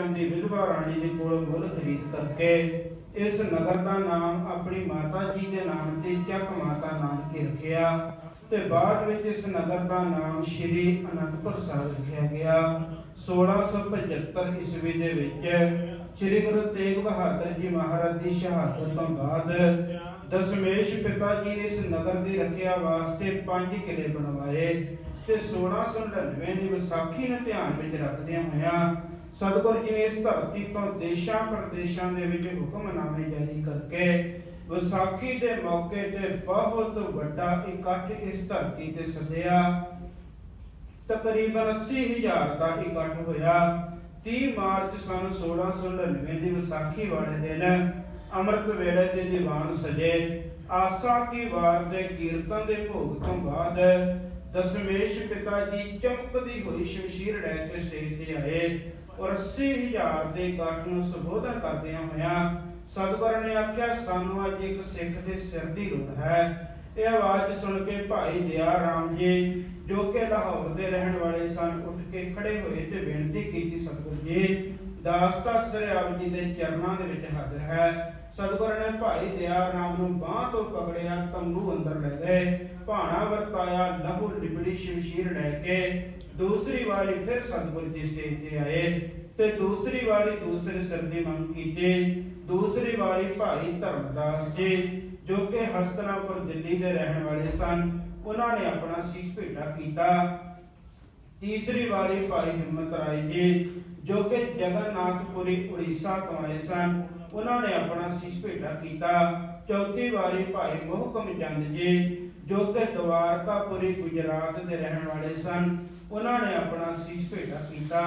ਜਾਂਦੀ ਵਿਧਵਾ ਰਾਣੀ ਦੇ ਕੋਲ ਮੁੱਲ ਖਰੀਦ ਕਰਕੇ ਇਸ ਨਗਰ ਦਾ ਨਾਮ ਆਪਣੀ ਮਾਤਾ ਜੀ ਦੇ ਨਾਮ ਤੇ ਚੱਕ ਮਾਤਾ ਨਾਮ ਕੇ ਰੱਖਿਆ ਤੇ ਬਾਅਦ ਵਿੱਚ ਇਸ ਨਗਰ ਦਾ ਨਾਮ ਸ਼੍ਰੀ ਅਨੰਦਪੁਰ ਸਾਹਿਬ ਰੱਖਿਆ ਗਿਆ। 1675 ਈਸਵੀ ਦੇ ਵਿੱਚ ਸ਼੍ਰੀ ਗੁਰੂ ਤੇਗ ਬਹਾਦਰ ਜੀ ਮਹਾਰਾਜ ਦੀ ਸ਼ਹਾਦਤ ਤੋਂ ਬਾਅਦ ਦਸ਼ਮੇਸ਼ ਪਿਤਾ ਜੀ ਨੇ ਇਸ ਨਗਰ ਦੀ ਰੱਖਿਆ ਵਾਸਤੇ ਪੰਜ ਕਿਲੇ ਬਣਵਾਏ ਤੇ 1699 ਦੀ ਵਿਸਾਖੀ ਨੂੰ ਧਿਆਨ ਵਿੱਚ ਰੱਖਦਿਆਂ ਹੋਇਆਂ ਸਤਿਗੁਰੂ ਜੀ ਨੇ ਇਸ ਧਰਤੀ ਤੋਂ ਦੇਸ਼ਾਂ ਪ੍ਰਦੇਸ਼ਾਂ ਦੇ ਵਿੱਚ ਹੁਕਮਨਾਮੇ ਜਾਰੀ ਕਰਕੇ ਵਿਸਾਖੀ ਦੇ ਮੌਕੇ ਤੇ ਬਹੁਤ ਵੱਡਾ ਇਕੱਠ ਇਸ ਧਰਤੀ ਤੇ ਸੱਦਿਆ। ਤਕਰੀਬਨ 80000 ਦਾ ਇਕੱਠ ਹੋਇਆ। 30 ਮਾਰਚ ਸਨ 1699 ਦੀ ਵਿਸਾਖੀ ਵਾਲੇ ਦਿਨ ਅੰਮ੍ਰਿਤ ਵੇਲੇ ਦੇ ਦੀਵਾਨ ਸਜੇ। ਆਸਾ ਕੀ ਵਾਰ ਦੇ ਕੀਰਤਨ ਦੇ ਭੋਗ ਤੋਂ ਬਾਅਦ ਦਸ਼ਮੇਸ਼ ਪਿਤਾ ਜੀ ਚਮਕਦੀ ਹੋਈ ਸ਼ਮਸ਼ੀਰ ਲੈ ਕੇ ਸਟੇਜ ਤੇ ਆਏ। ਔਰ 80000 ਦੇ ਇਕੱਠ ਨੂੰ ਸੰਬੋਧਨ ਕਰਦਿਆਂ ਹੋਇਆਂ ਸਤਿਗੁਰੂ ਨੇ ਆਖਿਆ, ਸਾਨੂੰ ਅੱਜ ਇੱਕ ਸਿੱਖ ਦੇ ਸਿਰ ਦੀ ਲੋੜ ਹੈ। ਇਹ ਆਵਾਜ਼ ਸੁਣ ਕੇ ਭਾਈ ਦਇਆ ਰਾਮ ਜੀ, ਜੋ ਕਿ ਲਾਹੌਰ ਦੇ ਰਹਿਣ ਵਾਲੇ ਸਨ, ਉੱਠ ਕੇ ਖੜੇ ਹੋਏ ਤੇ ਬੇਨਤੀ ਕੀਤੀ, ਸਤਿਗੁਰ ਜੀ ਦਾਸਤਾ ਸ੍ਰੀ ਆਪ ਜੀ ਦੇ ਚਰਨਾਂ ਦੇ ਵਿੱਚ ਹਾਜ਼ਰ ਹੈ। ਸਤਿਗੁਰ ਨੇ ਭਾਈ ਦਿਆ ਰਾਮ ਨੂੰ ਬਾਹ ਤੋਂ ਪਕੜਿਆ ਤੰਬੂ ਅੰਦਰ ਲੈ ਗਏ, ਭਾਣਾ ਵਰਤਾਇਆ, ਲਹੂ ਲਿਬੜੀ ਸ਼ਮਸ਼ੀਰ ਲੈ ਕੇ ਦੂਸਰੀ ਵਾਰੀ ਫਿਰ ਸਤਿਗੁਰੂ ਜੀ ਸਟੇਜ ਤੇ ਆਏ ਤੇ ਦੂਸਰੀ ਵਾਰੀ ਦੂਸਰੇ ਸਿਰ ਦੀ ਮੰਗ ਕੀਤੀ। ਦੂਸਰੀ ਵਾਰੀ ਭਾਈ ਧਰਮਦਾਸ ਜੀ, ਜੋ ਕਿ ਹਸਤਨਾਪੁਰ ਦਿੱਲੀ ਦੇ ਰਹਿਣ ਵਾਲੇ ਸਨ, ਉਹਨਾਂ ਨੇ ਆਪਣਾ ਸੀਸ ਭੇਟਾ ਕੀਤਾ। ਤੀਸਰੀ ਵਾਰੀ ਭਾਈ ਹਿੰਮਤ ਰਾਏ ਜੀ, ਜੋ ਕਿ ਜਗਨਨਾਥਪੁਰੀ, ਉੜੀਸਾ ਤੋਂ ਆਏ ਸਨ, ਉਹਨਾਂ ਨੇ ਆਪਣਾ ਸੀਸ ਭੇਟਾ ਕੀਤਾ। ਚੌਥੀ ਵਾਰੀ ਭਾਈ ਮੋਹਕਮ ਚੰਦ ਜੀ ਜੋ ਕਿ ਦਵਾਰਕਾਪੁਰੀ ਗੁਜਰਾਤ ਦੇ ਰਹਿਣ ਵਾਲੇ ਸਨ, ਉਹਨਾਂ ਨੇ ਆਪਣਾ ਸੀਸ ਭੇਟਾ ਕੀਤਾ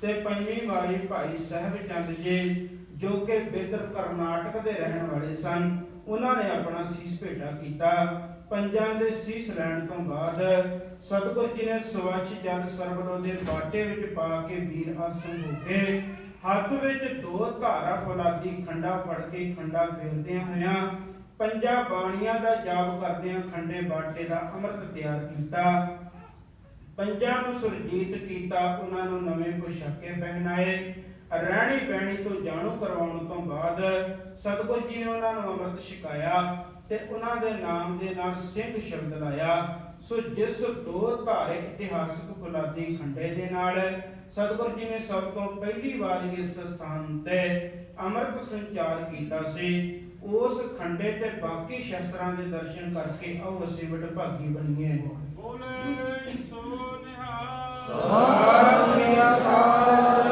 ਤੇ ਪੰਜਵੀਂ ਵਾਰੀ ਭਾਈ ਸਾਹਿਬ ਚੰਦ ਜੀ, ਜੋ ਕਿ ਬਿਦਰ ਕਰਨਾਟਕ ਦੇ ਰਹਿਣ ਵਾਲੇ ਸਨ, ਉਹਨਾਂ ਨੇ ਆਪਣਾ ਸੀਸ ਭੇਟਾ ਕੀਤਾ। ਪੰਜਾਂ ਦੇ ਸੀਸ ਲੈਣ ਤੋਂ ਬਾਅਦ ਸਤਿਗੁਰ ਜੀ ਨੇ ਸਵੱਛ ਜਲ ਸਰਬਲੋ ਦੇ ਬਾਟੇ ਵਿੱਚ ਪਾ ਕੇ ਵੀਰ ਆਸਨ ਹੋ ਕੇ ਹੱਥ ਵਿੱਚ ਦੋ ਧਾਰਾ ਫੁਲਾਦੀ ਖੰਡਾ ਫੜ ਕੇ ਖੰਡਾ ਫੇਰਦਿਆਂ ਹੋਇਆਂ ਪੰਜਾਂ ਬਾਣੀਆਂ ਦਾ ਜਾਪ ਕਰਦਿਆਂ ਖੰਡੇ ਬਾਟੇ ਦਾ ਅੰਮ੍ਰਿਤ ਤਿਆਰ ਕੀਤਾ। ਪੰਜਾਂ ਨੂੰ ਸੁਰਜੀਤ ਕੀਤਾ, ਉਹਨਾਂ ਨੂੰ ਨਵੇਂ ਪੁਸ਼ਾਕੇ ਪਹਿਨਾਏ। ਰਹਿਣੀ ਬਹਿਣੀ ਤੋਂ ਜਾਣੂ ਕਰਵਾਉਣ ਤੋਂ ਬਾਅਦ ਸਤਿਗੁਰ ਜੀ ਨੇ ਉਹਨਾਂ ਨੂੰ ਅੰਮ੍ਰਿਤ ਛਕਾਇਆ ਤੇ ਉਹਨਾਂ ਦੇ ਨਾਮ ਦੇ ਨਾਲ ਸਿੰਘ ਸ਼ਬਦ ਲਾਇਆ। ਸੋ ਜਿਸ ਦੋ ਧਾਰੇ ਇਤਿਹਾਸਕ ਫੁਲਾਦੀ ਖੰਡੇ ਦੇ ਨਾਲ ਸਤਿਗੁਰ ਜੀ ਨੇ ਸਭ ਤੋਂ ਪਹਿਲੀ ਵਾਰ ਇਸ ਸਥਾਨ ਤੇ ਅੰਮ੍ਰਿਤ ਸੰਚਾਰ ਕੀਤਾ ਸੀ। ਉਸ ਖੰਡੇ ਤੇ ਬਾਕੀ ਸ਼ਸਤਰਾਂ ਦੇ ਦਰਸ਼ਨ ਕਰਕੇ ਆਓ ਅਸੀਂ ਵਡਭਾਗੀ ਬਣੀਏ। ਬੋਲੇ ਸੋ ਨਿਹਾਲ। ਸਤਿ ਸ੍ਰੀ ਅਕਾਲ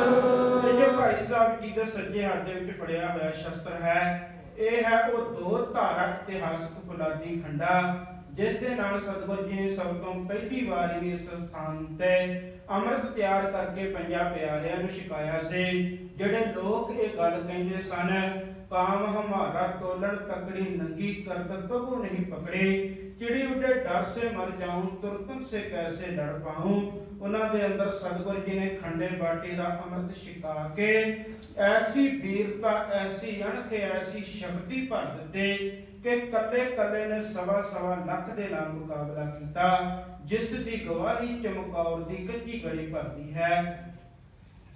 ਇਹ ਜੋ ਭਾਈ ਸਾਹਿਬ ਜੀ ਦੇ ਸੱਜੇ ਹੱਥ ਦੇ ਵਿੱਚ ਫੜਿਆ ਹੋਇਆ ਸ਼ਸਤਰ ਹੈ ਇਹ ਹੈ ਉਹ ਦੋ ਧਾਰਾ ਇਤਿਹਾਸਕ ਖੰਡਾ ਜਿਸ ਦੇ ਨਾਲ ਸਤਿਗੁਰ ਜੀ ਨੇ ਸਭ ਤੋਂ ਪਹਿਲੀ ਵਾਰ ਇਸ ਸਥਾਨ ਤੇ ਅੰਮ੍ਰਿਤ ਤਿਆਰ ਕਰਕੇ ਪੰਜਾਂ ਪਿਆਰਿਆਂ ਨੂੰ ਛਕਾਇਆ ਸੀ ਜਿਹੜੇ ਲੋਕ ਇਹ ਗੱਲ ਕਹਿੰਦੇ ਸਨ ਕਾਮ ਹਮਾਰਾ ਤੋਲਣ ਤਕੜੀ ਨੰਗੀ ਕਰਤ ਕਬੂ ਨਹੀਂ ਪਕੜੇ। ਚਿੜੀ ਉੱਡੇ ਡਰ ਸੇ ਮਰ ਜਾऊं ਤੁਰਕਨ ਸੇ ਕੈਸੇ ਲੜ ਪਾऊं ਉਹਨਾਂ ਦੇ ਅੰਦਰ ਸਤਿਗੁਰ ਜੀ ਨੇ ਖੰਡੇ ਬਾਟੀ ਦਾ ਅੰਮ੍ਰਿਤ ਛਕਾ ਕੇ ਐਸੀ ਵੀਰਤਾ ਐਸੀ ਅਣਖ, ਐਸੀ ਸ਼ਕਤੀ ਭਰ ਦਿੱਤੇ ਕਿ ਕੱਲੇ ਕੱਲੇ ਨੇ ਸਵਾ ਸਵਾ ਲੱਖ ਦੇ ਨਾਲ ਮੁਕਾਬਲਾ ਕੀਤਾ, ਜਿਸ ਦੀ ਗਵਾਹੀ ਚਮਕੌਰ ਦੀ ਕੱਚੀ ਗੜੀ ਭਰਦੀ ਹੈ।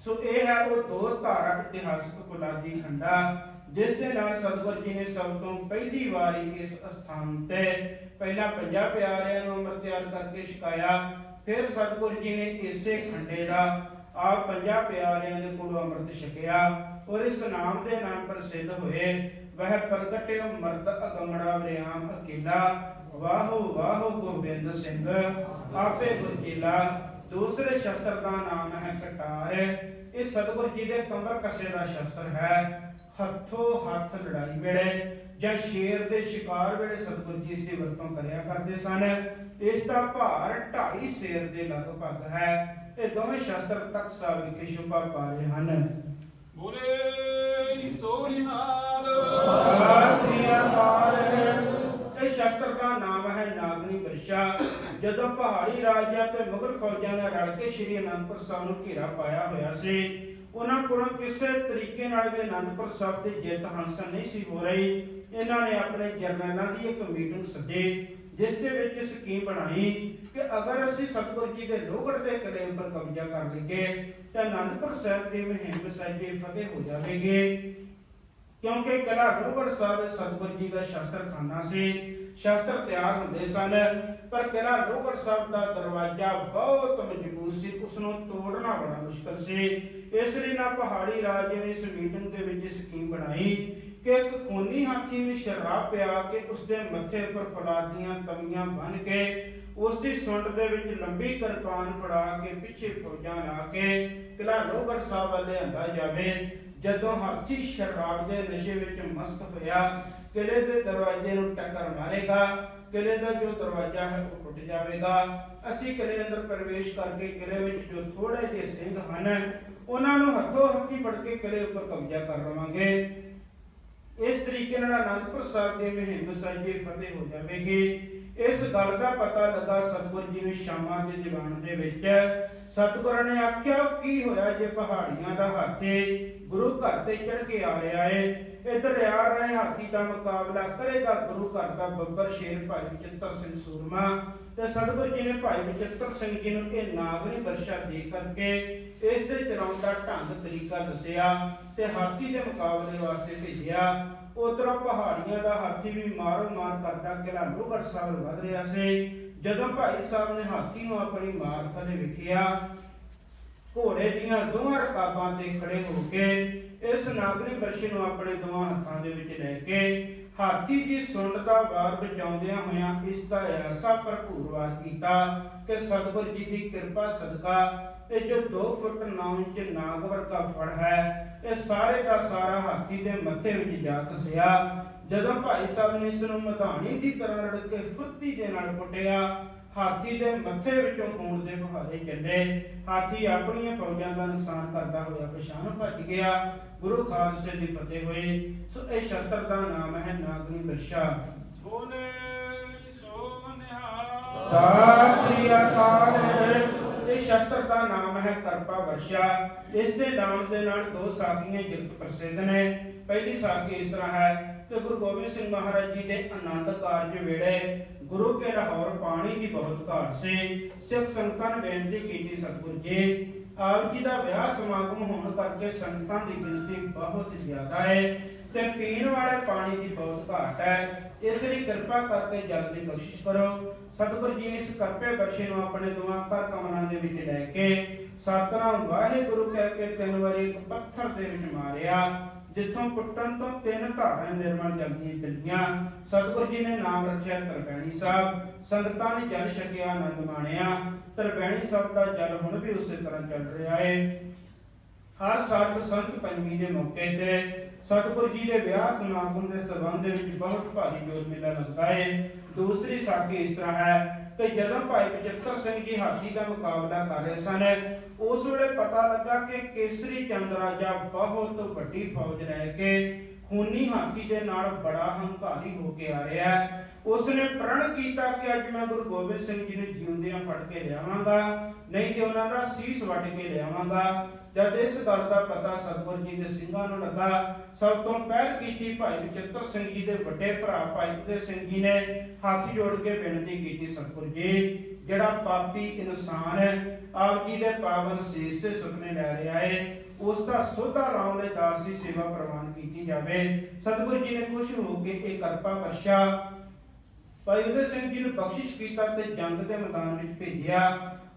ਸੋ ਇਹ ਹੈ ਉਹ ਦੋ ਧਾਰਕ ਇਤਿਹਾਸਕ ਫੁਲਾਦੀ ਖੰਡਾ। ਜਿਸ ਦੇ ਨਾਲ ਸਤਿਗੁਰ ਜੀ ਨੇ ਸਭ ਤੋਂ ਪਹਿਲੀ ਵਾਰੀ ਇਸ ਸਥਾਨ ਤੇ ਪਹਿਲਾਂ ਪੰਜਾਂ ਪਿਆਰਿਆਂ ਨੂੰ ਅੰਮ੍ਰਿਤ ਤਿਆਰ ਕਰਕੇ ਛਕਾਇਆ, ਫਿਰ ਸਤਿਗੁਰ ਜੀ ਨੇ ਇਸੇ ਖੰਡੇ ਦਾ ਆਪ ਪੰਜਾਂ ਪਿਆਰਿਆਂ ਦੇ ਕੋਲੋਂ ਅੰਮ੍ਰਿਤ ਛਕਿਆ ਔਰ ਇਸ ਨਾਮ ਦੇ ਨਾਮ ਪ੍ਰਸਿੱਧ ਹੋਏ, ਵਹ ਪ੍ਰਗਟਿਓ ਮਰਦ ਅਗਮੜਾ ਵਿਆਮ ਅਕੇਲਾ, ਵਾਹੋ ਵਾਹੋ ਗੋਬਿੰਦ ਸਿੰਘ, ਆਪੇ ਗੁਰਜੀਲਾ ਦੂਸਰੇ ਸ਼ਸਤਰ ਦਾ ਨਾਮ ਹੈ ਕਟਾਰ ਇਹ ਸਤਿਗੁਰ ਜੀ ਦੇ ਕਮਰ ਕਸੇ ਦਾ ਸ਼ਸਤਰ ਹੈ। ਹੱਥੋਂ ਹੱਥ ਲੜਾਈ ਵੇਲੇ ਜਾਂ ਸ਼ੇਰ ਦੇ ਸ਼ਿਕਾਰ ਵੇਲੇ ਸਤਿਗੁਰ ਜੀ ਇਸ ਦੀ ਵਰਤੋਂ ਕਰਿਆ ਕਰਦੇ ਸਨ। ਇਸ ਦਾ ਭਾਰ 2.5 ਸ਼ੇਰ ਦੇ ਲਗਭਗ ਹੈ। ਇਹ ਦੋਵੇਂ ਸ਼ਸਤਰ ਤਖਸਾ ਵਿਖੇ ਸ਼ੋਭਾ ਪਾ ਰਹੇ ਹਨ। ਬੋਲੇ ਸੋ ਨਿਹਾਲ ਸਤਿ ਸ੍ਰੀ ਅਕਾਲ ਇਹ ਸ਼ਸਤਰ ਦਾ ਨਾਮ ਹੈ ਵਰਸ਼ਾ ਜਦੋਂ ਪਹਾੜੀ ਰਾਜਿਆਂ ਤੇ ਮੁਗਲ ਫੌਜਾਂ ਨੇ ਰਲ ਕੇ ਸ਼੍ਰੀ ਅਨੰਦਪੁਰ ਸਾਹਿਬ ਨੂੰ ਘੇਰਾ ਪਾਇਆ ਹੋਇਆ ਸੀ, ਉਹਨਾਂ ਕੋਲੋਂ ਕਿਸੇ ਤਰੀਕੇ ਨਾਲ ਵੀ ਅਨੰਦਪੁਰ ਸਾਹਿਬ ਦੀ ਜਿੱਤ ਹਾਸਲ ਨਹੀਂ ਸੀ ਹੋ ਰਹੀ। ਇਹਨਾਂ ਨੇ ਆਪਣੇ ਜਰਨੈਲਾਂ ਦੀ ਇੱਕ ਮੀਟਿੰਗ ਸੱਦੀ, ਜਿਸ ਦੇ ਵਿੱਚ ਸਕੀਮ ਬਣਾਈ ਕਿ ਅਗਰ ਅਸੀਂ ਸਤਿਗੁਰ ਜੀ ਦੇ ਲੋਹਗੜ੍ਹ ਦੇ ਕਿਲੇ ਉੱਪਰ ਕਬਜ਼ਾ ਕਰ ਲਈਏ, ਤਾਂ ਅਨੰਦਪੁਰ ਸਾਹਿਬ ਦੀ ਮੁਹਿੰਮ ਸੱਜੇ ਫਤਿਹ ਹੋ ਜਾਵੇਗੀ। ਕਿਉਂਕਿ ਕਿਲਾ ਲੋਹਗੜ੍ਹ ਸਾਹਿਬ ਸਤਿਗੁਰ ਜੀ ਦਾ ਸ਼ਸਤਰਖਾਨਾ ਸੀ, ਸ਼ਸਤਰ ਤਿਆਰ ਹੁੰਦੇ ਸਨ, ਪਰ ਕਿਲਾ ਲੋਹਗੜ੍ਹ ਸਾਹਿਬ ਦਾ ਦਰਵਾਜ਼ਾ ਬਹੁਤ ਮਜ਼ਬੂਤ ਸੀ ਉਸ ਨੂੰ ਤੋੜਨਾ ਬੜਾ ਮੁਸ਼ਕਲ ਸੀ। ਇਸ ਲਈ ਨਾ ਪਹਾੜੀ ਰਾਜੇ ਨੇ ਇਸ ਦੇ ਵਿੱਚ ਸਕੀਮ ਬਣਾਈ ਕਿ ਇੱਕ ਖੂਨੀ ਹਾਥੀ ਨੂੰ ਸ਼ਰਾਬ ਪਿਆ ਕੇ ਉਸ ਦੇ ਮੱਥੇ ਉੱਪਰ ਫੌਲਾਦ ਦੀਆਂ ਤਵੀਆਂ ਬੰਨ ਕੇ ਉਸ ਦੀ ਸੁੰਡ ਦੇ ਵਿੱਚ ਲੰਬੀ ਕਿਰਪਾਨ ਫੜਾ ਕੇ ਪਿੱਛੇ ਫੌਜਾਂ ਲਾ ਕੇ ਕਿਲਾ ਲੋਹਗੜ੍ਹ ਸਾਹਿਬ ਵੱਲ ਲਿਆਂਦਾ ਜਾਵੇ। ਜਦੋਂ ਹਾਥੀ ਸ਼ਰਾਬ ਦੇ ਨਸ਼ੇ ਵਿੱਚ ਮਸਤ ਹੋਇਆ ਕਿਲੇ ਦੇ ਦਰਵਾਜ਼ੇ ਨੂੰ ਟੱਕਰ ਮਾਰੇਗਾ। ਕਿਲੇ ਦਾ ਜੋ ਦਰਵਾਜ਼ਾ ਹੈ ਉਹ ਟੁੱਟ ਜਾਵੇਗਾ। ਅਸੀਂ ਕਿਲੇ ਅੰਦਰ ਪ੍ਰਵੇਸ਼ ਕਰਕੇ ਕਿਲੇ ਵਿੱਚ ਜੋ ਥੋੜੇ ਜਿਹੇ ਸਿੰਘ ਹਨ, ਉਹਨਾਂ ਨੂੰ ਹੱਥੋਂ ਹੱਥੀ ਫੜ ਕੇ ਕਿਲੇ ਉੱਪਰ ਕਬਜ਼ਾ ਕਰ ਲਵਾਂਗੇ। ਇਸ ਤਰੀਕੇ ਨਾਲ ਅਨੰਦਪੁਰ ਸਾਹਿਬ ਦੇ ਮੁਹਿੰਮ ਸਾਜੇ ਫਤਿਹ ਹੋ ਜਾਵੇਗੀ। ਇਸ ਗੱਲ ਦਾ ਪਤਾ ਲੱਗਾ ਸਤਿਗੁਰ ਜੀ ਨੂੰ ਸ਼ਾਮਾਂ ਦੇ ਦੀਵਾਨ ਦੇ ਵਿੱਚ। ਸਤਿਗੁਰਾਂ ਨੇ ਆਖਿਆ, ਕੀ ਹੋਇਆ ਜੇ ਪਹਾੜੀਆਂ ਦਾ ਹਾਥੀ ਗੁਰੂ ਘਰ ਤੇ ਚੜ ਕੇ ਆ ਰਿਹਾ ਏ? ਇੱਧਰ ਆ ਰਹੇ ਹਾਥੀ ਦਾ ਮੁਕਾਬਲਾ ਕਰੇਗਾ ਗੁਰੂ ਘਰ ਦਾ ਬੱਬਰ ਸ਼ੇਰ ਭਾਈ ਚਿੱਤਰ ਸਿੰਘ ਸੂਰਮਾ। ਤੇ ਸਤਿਗੁਰ ਜੀ ਨੇ ਭਾਈ ਬਚਿੱਤਰ ਸਿੰਘ ਜੀ ਨੂੰ ਇਹ ਨਾਗਰੀ ਵਰਸ਼ਾ ਦੇ ਕਰਕੇ ਇਸ ਦੇ ਚਲਾਉਣ ਦਾ ਢੰਗ, ਤਰੀਕਾ ਦੱਸਿਆ ਤੇ ਹਾਥੀ ਦੇ ਮੁਕਾਬਲੇ ਵਾਸਤੇ ਭੇਜਿਆ। ਉਧਰੋਂ ਪਹਾੜੀਆਂ ਦਾ ਹਾਥੀ ਵੀ ਮਾਰੋ ਮਾਰ ਕਰਦਾ ਕਿਲਾ ਸਾਹਿਬ ਵਧ ਰਿਹਾ ਸੀ। ਜਦੋਂ ਭਾਈ ਸਾਹਿਬ ਨੇ ਹਾਥੀ ਨੂੰ ਆਪਣੀ ਮਾਰ ਥਲੇ ਵਿਖਿਆ ਘੋੜੇ ਦੀਆਂ ਦੋਹਾਂ ਰਕਾਬਾਂ ਤੇ ਖੜੇ ਹੋ ਕੇ ਇਸ ਨਾਗਰੀ ਵਰਸ਼ੀ ਨੂੰ ਆਪਣੇ ਦੋਹਾਂ ਹੱਥਾਂ ਦੇ ਵਿੱਚ ਲੈ ਕੇ ਹਾਥੀ ਦੀ ਸੁੰਡ ਦਾ ਵਾਰ ਬਚਾਉਂਦਿਆਂ ਹੋਇਆਂ ਇਸ ਦਾ ਐਸਾ ਭਰਪੂਰ ਵਾਰ ਕੀਤਾ ਕਿ ਸਤਿਗੁਰ ਜੀ ਦੀ ਕਿਰਪਾ ਸਦਕਾ ਇਹ ਜੋ 2 ਫੁੱਟ 9 ਇੰਚ ਨਾਗਵਰ ਦਾ ਫੜ ਹੈ ਇਹ ਸਾਰੇ ਦਾ ਸਾਰਾ ਹਾਥੀ ਦੇ ਮੱਥੇ ਵਿੱਚ ਜਾ ਧਸਿਆ ਜਦੋਂ ਭਾਈ ਸਾਹਿਬ ਨੇ ਇਸ ਨੂੰ ਮਧਾਣੀ ਦੀ ਤਰ੍ਹਾਂ ਰੜ ਕੇ ਫੁੱਤੀ ਦੇ ਨਾਲ ਕੁੱਟਿਆ ਹਾਥੀ ਦੇ ਮੱਥੇ ਵਿੱਚੋਂ ਖੂਨ ਦੇ ਬਹਾਰੇ ਚੱਲੇ ਹਾਥੀ ਆਪਣੀਆਂ ਫੌਜਾਂ ਦਾ ਨੁਕਸਾਨ ਕਰਦਾ ਹੋਇਆ ਪਛਾਣ ਭੱਜ ਗਿਆ। ਗੁਰੂ ਖਾਲਸੇ ਦੀ ਫਤਿਹ ਹੋਈ ਸੋ ਇਹ ਸ਼ਸਤਰ ਦਾ ਨਾਮ ਹੈ ਨਾਗਨੀ ਬਿਰਸ਼ਾ ਬੋਲੇ ਸੋ ਨਿਹਾਲ ਸਤਿ ਸ੍ਰੀ ਅਕਾਲ। ਇਹ ਸ਼ਸਤਰ ਦਾ ਨਾਮ ਹੈ ਕਰਪਾ ਵਰਸ਼ਾ। ਇਸ ਦੇ ਨਾਮ ਦੇ ਨਾਲ ਦੋ ਸਾਖੀਆਂ ਜਗਤ ਪ੍ਰਸਿੱਧ ਨੇ। ਪਹਿਲੀ ਸਾਖੀ ਇਸ ਤਰ੍ਹਾਂ ਹੈ ਕਿ ਗੁਰੂ ਗੋਬਿੰਦ ਸਿੰਘ ਮਹਾਰਾਜ ਜੀ ਦੇ ਆਨੰਦ ਕਾਰਜ ਵੇਲੇ ਗੁਰੂ ਕੇ ਲਾਹੌਰ ਪਾਣੀ ਦੀ ਬਹੁਤ ਘਾਟ ਸੀ। ਸਿੱਖ ਸੰਗਤਾਂ ਨੇ ਬੇਨਤੀ ਕੀਤੀ, ਸਤਿਗੁਰ ਜੀ, ਆਪ ਜੀ ਦਾ ਵਿਆਹ ਸਮਾਗਮ ਹੋਣ ਕਰਕੇ ਸੰਗਤਾਂ ਦੀ ਗਿਣਤੀ ਬਹੁਤ ਜ਼ਿਆਦਾ ਹੈ ਤੇ ਪੀਣ ਵਾਲੇ ਪਾਣੀ ਦੀ ਬਹੁਤ ਘਾਟ ਹੈ। ਇਸ ਲਈ ਕਿਰਪਾ ਕਰਕੇ ਜਲ ਦੀ ਬਖਸ਼ਿਸ਼ ਕਰੋ। ਸਤਿਗੁਰ ਜੀ ਨੇ ਇਸ ਕਰਪੇ ਬਖਸ਼ੇ ਨੂੰ ਆਪਣੇ ਦੋਵਾਂ ਕਰ ਕਮਲਾਂ ਦੇ ਵਿੱਚ ਲੈ ਕੇ ਸਤਨਾਮ ਵਾਹਿਗੁਰੂ ਕਹਿ ਕੇ ਤਿੰਨ ਵਾਰੀ ਇੱਕ ਪੱਥਰ ਦੇ ਵਿੱਚ ਮਾਰਿਆ, ਜਿੱਥੋਂ ਪੁੱਟਣ ਤੋਂ ਤਿੰਨ ਧਾਰਾਂ ਨਿਰਮਲ ਜਲ ਦੀਆਂ ਚੱਲੀਆਂ ਸਤਿਗੁਰ ਜੀ ਨੇ ਨਾਮ ਰੱਖਿਆ ਤਰਪੈਣੀ ਸਾਹਿਬ। ਸੰਗਤਾਂ ਨੇ ਜਲ ਛਕਿਆ, ਆਨੰਦ ਮਾਣਿਆ। ਤਰਬੈਣੀ ਸਾਹਿਬ ਦਾ ਜਲ ਹੁਣ ਵੀ ਉਸੇ ਤਰ੍ਹਾਂ ਚੱਲ ਰਿਹਾ ਹੈ ਹਰ ਸਾਲ ਬਸੰਤ ਪੰਚਮੀ ਦੇ ਮੌਕੇ ਤੇ ਸਤਿਗੁਰ ਜੀ ਦੇ ਵਿਆਹ ਸਮਾਗਮ ਦੇ ਸਬੰਧ ਦੇ ਵਿੱਚ ਬਹੁਤ ਭਾਰੀ ਜੋਰ ਮੇਲਾ ਲੱਗਦਾ ਹੈ। ਦੂਸਰੀ ਸਾਖੀ ਇਸ ਤਰ੍ਹਾਂ ਹੈ ਕਿ ਜਦੋਂ ਭਾਈ ਬਚਿੱਤਰ ਸਿੰਘ ਜੀ ਹਾਥੀ ਦਾ ਮੁਕਾਬਲਾ ਕਰ ਰਹੇ ਸਨ, ਉਸ ਵੇਲੇ ਪਤਾ ਲੱਗਾ ਕਿ ਕੇਸਰੀ ਚੰਦ ਰਾਜਾ ਬਹੁਤ ਵੱਡੀ ਫੌਜ ਲੈ ਕੇ ਖੂਨੀ ਹਾਥੀ ਦੇ ਨਾਲ ਬੜਾ ਹੰਕਾਰੀ ਹੋ ਕੇ ਆ ਰਿਹਾ ਹੈ। ਉਸ ਨੇ ਪ੍ਰਣ ਕੀਤਾ ਕਿ ਅੱਜ ਮੈਂ ਗੁਰੂ ਗੋਬਿੰਦ ਸਿੰਘ ਜੀ ਨੂੰ ਜਿਉਂਦਿਆਂ ਫੜ ਕੇ ਲਿਆਵਾਂਗਾ, ਨਹੀਂ ਤੇ ਉਹਨਾਂ ਦਾ ਸੀਸ ਵੱਢ ਕੇ ਲਿਆਵਾਂਗਾ। ਜਦ ਇਸ ਗੱਲ ਦਾ ਪਤਾ ਸਤਿਗੁਰ ਜੀ ਦੇ ਸਿੰਘਾਂ ਨੂੰ ਲੱਗਾ, ਸਭ ਤੋਂ ਪਹਿਲ ਕੀਤੀ ਭਾਈ ਬਚਿੱਤਰ ਸਿੰਘ ਜੀ ਦੇ ਵੱਡੇ ਭਰਾ ਭਾਈ ਉਦੇ ਸਿੰਘ ਜੀ ਨੇ ਹੱਥ ਜੋੜ ਕੇ ਬੇਨਤੀ ਕੀਤੀ ਸਤਿਗੁਰ ਜੀ, ਜਿਹੜਾ ਪਾਪੀ ਇਨਸਾਨ ਹੈ, ਆਪ ਜੀ ਦੇ ਪਾਵਨ ਸੀਸ ਤੇ ਸੁਪਨੇ ਲੈ ਰਿਹਾ ਹੈ ਉਸ ਦਾ ਸੋਧਾ ਲਾਉਣ ਲਈ ਦਾਸ ਦੀ ਸੇਵਾ ਪ੍ਰਵਾਨ ਕੀਤੀ ਜਾਵੇ। ਸਤਿਗੁਰ ਜੀ ਨੇ ਖੁਸ਼ ਹੋ ਕੇ ਇਹ ਕਿਰਪਾ ਵਰਸ਼ਾ ਭਾਈ ਉਦੇ ਸਿੰਘ ਜੀ ਨੂੰ ਬਖਸ਼ਿਸ਼ ਕੀਤਾ ਤੇ ਜੰਗ ਦੇ ਮੈਦਾਨ ਵਿੱਚ ਭੇਜਿਆ।